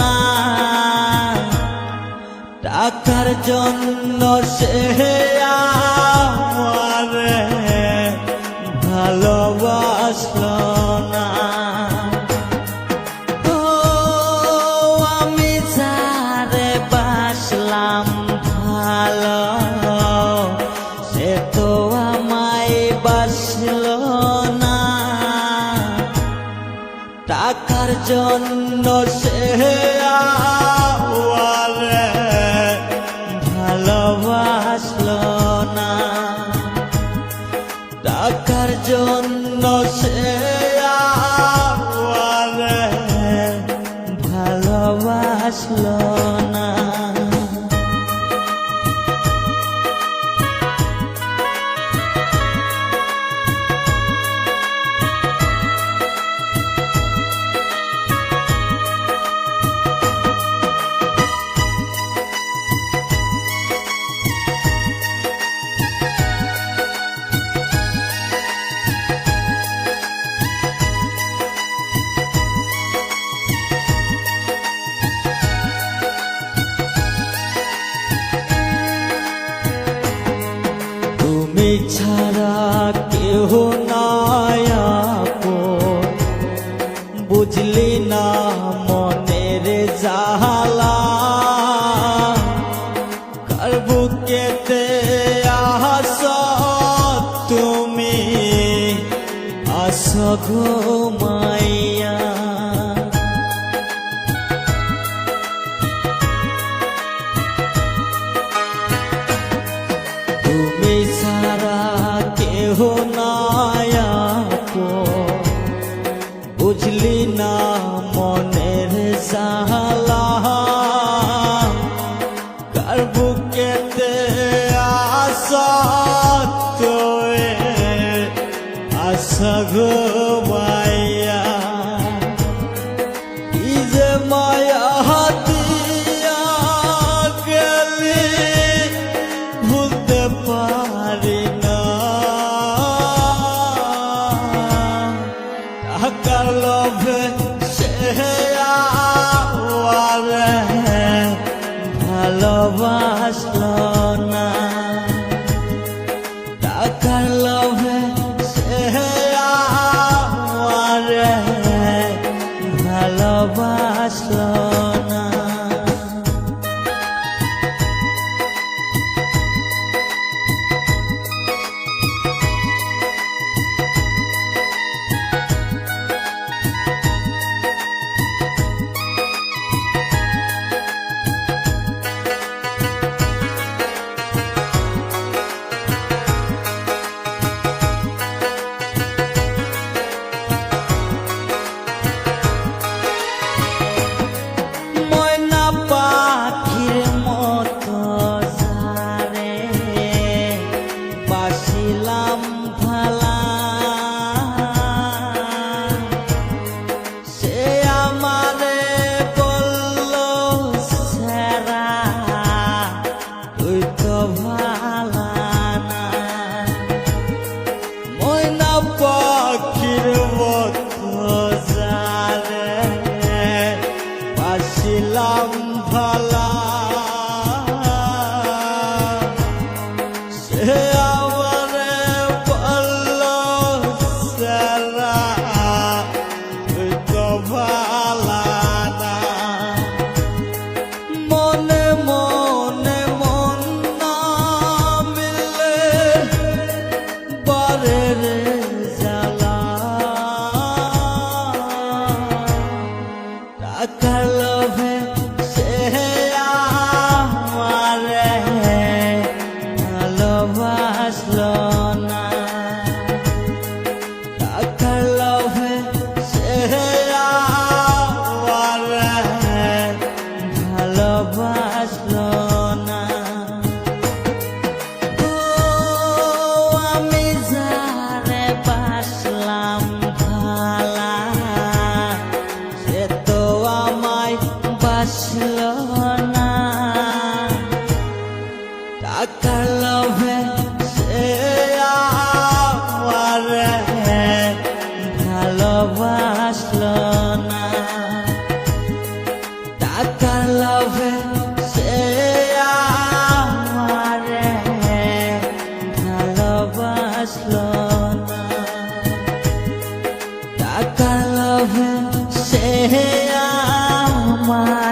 না। টাকার জন্য সে ভালোবাসল না। ও, আমি যারে বাসলাম ভালো। সে তো আমায় বাসল না। টাকার জন্য সে বুকেতে আস তুমি। আসো ग माया इजे माया हातिया गले भूलते पारी ना कर लोभ से आवारे ভালোবাসল না টাকার Yeah. প্রভু সে আমার